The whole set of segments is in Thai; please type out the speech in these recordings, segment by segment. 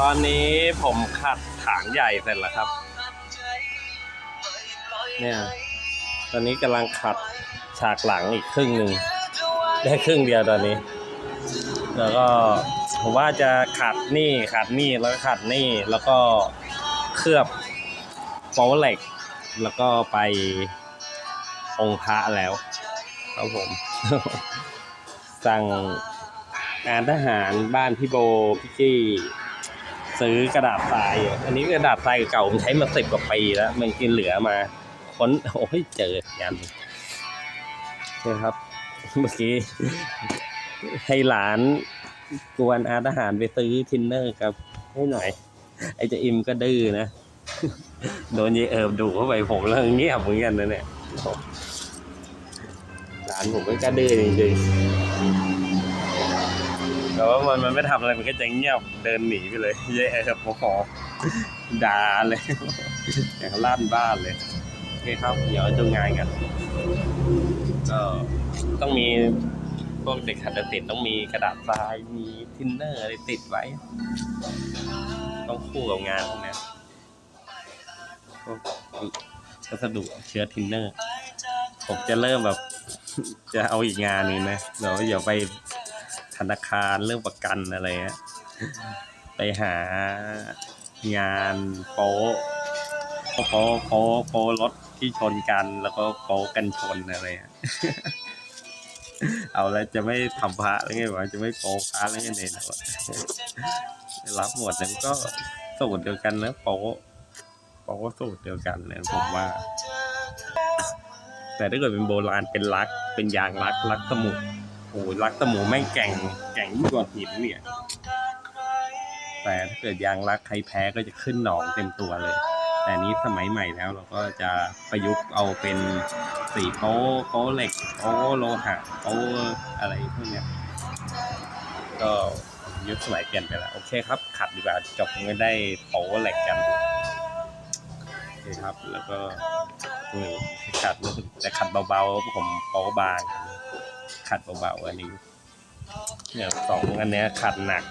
ตอนนี้ผมขัดถางใหญ่เสร็จแล้วครับ เนี่ย ตอนนี้กำลังขัดฉากหลังอีกครึ่งหนึ่งได้ครึ่งเดียวตอนนี้ แล้วก็ผมว่าจะขัดนี่ขัดนี่แล้วก็ขัดนี่แล้วก็เคลือบโป๊เหล็ก แล้วก็ไปองค์พระแล้วครับผม สั่งงานทหารบ้านพี่โบพี่จี้ ซื้อกระดาษทรายอยู่อันนี้กระดาษทรายเก่าผมใช้มาสิบกว่าปีแล้ว มันกินเหลือมาค้นโอ้ยเจอยันนี่ครับ เมื่อกี้ให้หลานกวนอาทหารไปซื้อทินเนอร์กับ ให้หน่อย ไอเจะอิมก็ดื้อนะ โดนยายเอิบดูเข้าไปผมแล้วเงียบเหมือนกันนะเนี่ยหลานผมก็กดื้อจริงๆ แต่ว่ามันมันไม่ทำอะไรมันก็จะเงียบเดินหนีไปเลยยายเอิบโอ้โหด่าเลยอย่างลั่นบ้านเลยโอเคครับ เดี๋ยวดูงานกันก็ต้องมีพวกเด็กหัดติดต้องมีกระดาษทรายมีทินเนอร์อะไรติดไว้ ต้องคู่กับงานพวกเนี้ยพวกวัสดุเชื้อทินเนอร์ ผมจะเริ่มแบบ จะเอาอีกงานนึงนะเดี๋ยวเดี๋ยวไป นาคารเรื่องประกันอะไรเงี้ยไปหางานโป๊ะโป๊ะโป๊ะโป๊ะรถที่ชนกันแล้วก็โป๊ะกันชนอะไรอะเอาแล้วจะไม่ทำพระแล้วไงวะจะไม่โป๊ะพระแล้วไงเนี่ยนะรับหมดนั้นก็สูตรเดียวกันนะโป๊ะโป๊ะสูตรเดียวกันเลยผมว่า แต่ถ้าเกิดเป็นโบราณเป็นลักเป็นยางลักลักตะหมู โอ้ยลักตะหมูแม่งแก่งแก่งยิ่งกว่าหินเนี่ย แต่ถ้าเกิดยางลักใครแพ้ก็จะขึ้นหนองเต็มตัวเลย แต่นี้สมัยใหม่แล้วเราก็จะประยุกต์เอาเป็นสีโป๊ะโป๊ะเหล็กโป๊ะโลหะโป๊ะอะไรพวกเนี้ย ก็ยุคสมัยเปลี่ยนไปแล้ว โอเคครับ ขัดดีกว่าจบไม่ได้โป๊ะเหล็กกันโอเคครับ แล้วก็ขัดแต่ขัดเบาๆผมโป๊ะบาง ขัดเบาๆอันนี้เนี่ยสองอันเนี้ยขัดหนัก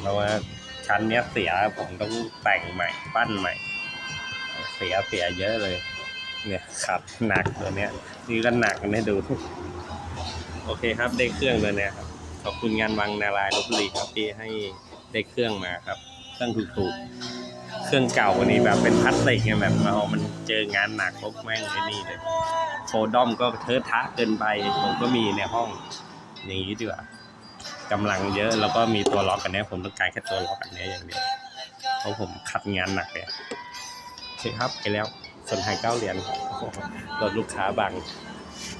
เพราะว่าชั้นเนี้ยเสียผมต้องแต่งใหม่ปั้นใหม่ เสียเสียเยอะเลย เนี่ยขัดหนักตัวเนี้ยนี่ก็หนักกันให้ดู โอเคครับได้เครื่องเลยเนี่ยครับขอบคุณงานวังนารายลบบุรีครับที่ให้ได้เครื่องมาครับเครื่องถูกๆ เครื่องเก่าวันนี้แบบเป็นพลาสติกไงแบบมามันเจองานหนักปุ๊บแม่งไอ้นี่เลยโคดอมก็เทอะทะเกินไป ผมก็มีในห้อง อย่างนี้ดีกว่ากำลังเยอะแล้วก็มีตัวล็อกกันเนี้ยผมต้องการแค่ตัวล็อกกันเนี้ยอย่างเดียวเพราะผมขัดงานหนักเลยโอเคครับไปแล้วส่วนไทยเก้าเหรียญรถลูกค้าบัง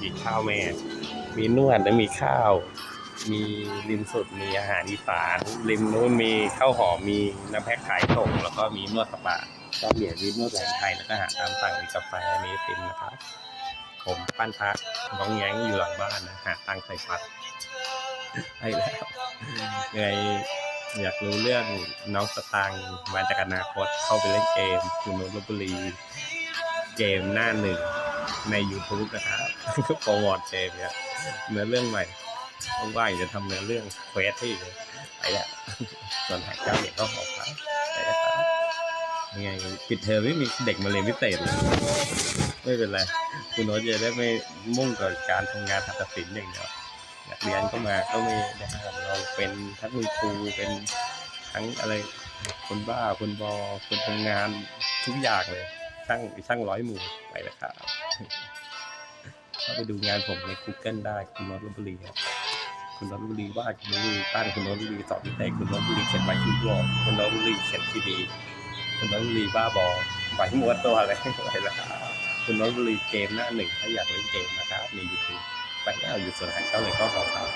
มีข้าวแม่ มีนวดและมีข้าว มีริมสุดมีอาหารอีสานริมนู้นมีข้าวหอมมีน้ำแพ็คขายส่งแล้วก็มีนวดสปาก็เหรียญมีนวดแผนไทยแล้วก็หาตามสั่งมีกาแฟมีติมนะครับ ผมปั้นพระน้องแย้งอยู่หลังบ้านนะหาตังใส่พัดไปแล้วยังไงอยากรู้เรื่องน้องสตางค์มาจากอนาคตเข้าไปเล่นเกมคือโนนลบบุรี เกมหน้าหนึ่งใน YouTube นะครับโปรโมทเกมเนี่ยเนื้อเรื่องใหม่ ว่างๆจะทำเนื้อเรื่องเควสให้เลยไปแล้วส่วนหายเจ้าเหรียญก็ขอครับไปแล้วครับยังไงปิดเทอมไม่มีเด็กมาเรียนพิเศษเลยไม่เป็นไรคุณโน้ตจะได้ไม่มุ่งกับการทำงานทัศศิลป์อย่างเดียวอยากเรียนก็มาก็ไม่ได้ห้ามเราเป็นทั้งคุณครูเป็นทั้งอะไรคนบ้าคนบอคนทำงานทุกอย่างเลยช่างช่างร้อยหมู่ไปแล้วครับเข้าไปดูงานผมใน Google ได้คุณโนตลบบุรีครับ คุณโนตลบบุรีวาดคุณโนทบุรีปั้นคุณโนทบุรีสอบพิเศษคุณโนทบุรีเขียนไว้ชุดรอคุณโนทบุรีเขียนซีดีคุณโนทบุรีบ้าบอไหวมวดตัวอะไรไปแล้วครับคุณโนทบุรีเกมหน้าหนึ่งถ้าอยากเล่นเกมนะครับใน YouTube ไปแล้วอยู่ส่วนหางเก้าเลยก็ขอครับ